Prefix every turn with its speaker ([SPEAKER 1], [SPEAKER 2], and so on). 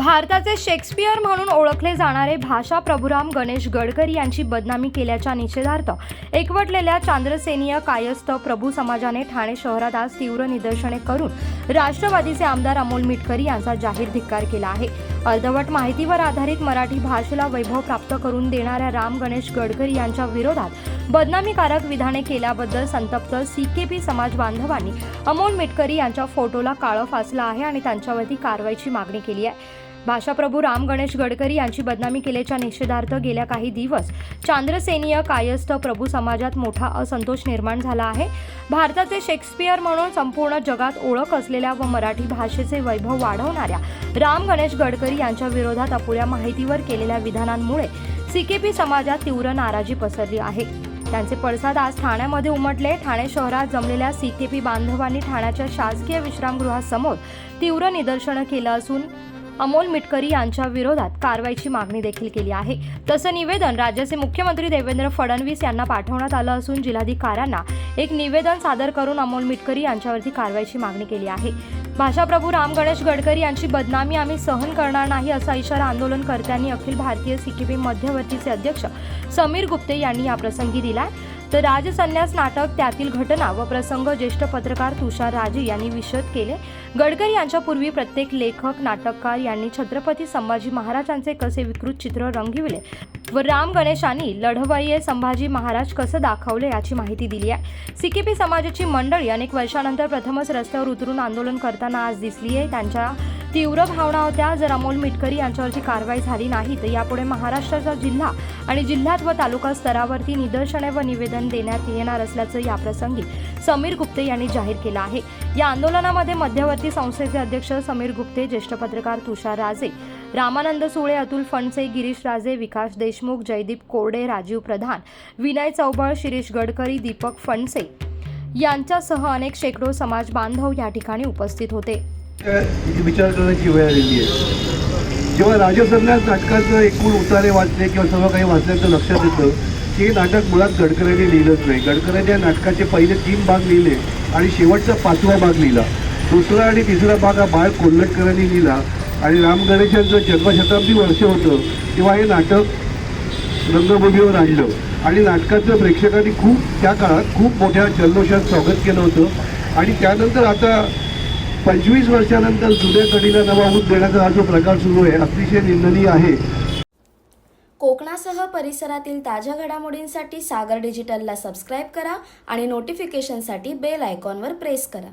[SPEAKER 1] भारताचे शेक्सपियर म्हणून ओळखले जाणारे भाषा प्रभुराम गणेश गडकरी यांची बदनामी केल्याच्या निषेधार्थ एकवटलेल्या चांद्रसेनीय कायस्थ प्रभू समाजाने ठाणे शहरात आज तीव्र निदर्शने करून राष्ट्रवादीचे आमदार अमोल मिटकरी यांचा जाहीर धिक्कार केला आहे. अर्धवट माहितीवर आधारित मराठी भाषेला वैभव प्राप्त करून देणाऱ्या राम गणेश गडकरी यांच्या विरोधात बदनामीकारक विधाने केल्याबद्दल संतप्त सी के पी समाज बांधवांनी अमोल मिटकरी यांच्या फोटोला काळं फासलं आहे आणि त्यांच्यावरती कारवाईची मागणी केली आहे. भाषाप्रभू राम गणेश गडकरी यांची बदनामी केल्याच्या निषेधार्थ गेल्या काही दिवस चांद्रसेनीय कायस्थ प्रभू समाजात मोठा असंतोष निर्माण झाला आहे. भारताचे शेक्सपियर म्हणून संपूर्ण जगात ओळख असलेल्या व मराठी भाषेचे वैभव वाढवणाऱ्या राम गणेश गडकरी यांच्या विरोधात अपुऱ्या माहितीवर केलेल्या विधानांमुळे सीकेपी समाजात तीव्र नाराजी पसरली आहे. त्यांचे पडसाद आज ठाण्यामध्ये उमटले. ठाणे शहरात जमलेल्या सीकेपी बांधवांनी ठाण्याच्या शासकीय विश्रामगृहासमोर तीव्र निदर्शनं केलं असून अमोल मिटकरी यांच्या विरोधात कारवाईची मागणी देखील केली आहे. तसं निवेदन राज्याचे मुख्यमंत्री देवेंद्र फडणवीस यांना पाठवण्यात आलं असून जिल्हाधिकाऱ्यांना एक निवेदन सादर करून अमोल मिटकरी यांच्यावरती कारवाईची मागणी केली आहे. भाषाप्रभू राम गणेश गडकरी यांची बदनामी आम्ही सहन करणार नाही असा इशारा आंदोलनकर्त्यांनी अखिल भारतीय सिकिबी मध्यवर्तीचे अध्यक्ष समीर गुप्ते यांनी याप्रसंगी आहे तर राजसन्यास नाटक त्यातील घटना व प्रसंग ज्येष्ठ पत्रकार तुषार राजे यांनी विशद केले. गडकरी यांच्यापूर्वी प्रत्येक लेखक नाटककार यांनी छत्रपती संभाजी महाराजांचे कसे विकृत चित्र रंगविले व राम गणेशांनी लढवय्ये संभाजी महाराज कसं दाखवले याची माहिती दिली आहे. सिकेपी समाजाची मंडळी अनेक वर्षानंतर प्रथमच रस्त्यावर उतरून आंदोलन करताना आज दिसली आहे त्यांच्या तीव्र भावना होत्या. जर अमोल मिटकरी यांच्यावरची कारवाई झाली नाही तर यापुढे महाराष्ट्राचा जिल्हा आणि जिल्ह्यात व तालुका स्तरावरती निदर्शने व निवेदन देण्यात येणार असल्याचं याप्रसंगी समीर गुप्ते यांनी जाहीर केलं आहे. या आंदोलनामध्ये मध्यवर्ती संस्थेचे अध्यक्ष समीर गुप्ते ज्येष्ठ पत्रकार तुषार राजे रामानंद सुळे अतुल फणसे गिरीश राजे विकास देशमुख जयदीप कोरडे राजीव प्रधान विनय चौबळ शिरीष गडकरी दीपक फणसे यांच्यासह अनेक शेकडो समाज बांधव या ठिकाणी उपस्थित होते.
[SPEAKER 2] विचार करण्याची वेळ आलेली आहे. जेव्हा राजसन्यास नाटकाचं एकूण उतारे वाचले किंवा सर्व काही वाचल्याचं लक्षात येतं की हे नाटक मुळात गडकऱ्यांनी लिहिलंच नाही. गडकऱ्यांनी या नाटकाचे पहिले तीन भाग लिहिले आणि शेवटचा पाचवा भाग लिहिला. दुसरा आणि तिसरा भाग हा बाळ कोल्हटकरांनी लिहिला आणि राम गणेशांचं जन्मशताब्दी वर्ष होतं तेव्हा हे नाटक रंगभूमीवर आणलं. आणि नाटकाचं प्रेक्षकांनी खूप त्या काळात खूप मोठ्या जल्लोषात स्वागत केलं होतं. आणि त्यानंतर आता पंचवीस वर्षानंतर जुन्या कडीला नवा ऊत देण्याचा हा जो प्रकार सुरू आहे अतिशय निंदनीय आहे.
[SPEAKER 3] कोकणासह परिसरातील ताज्या घडामोडींसाठी सागर डिजिटलला सबस्क्राईब करा आणि नोटिफिकेशनसाठी बेल आयकॉनवर प्रेस करा.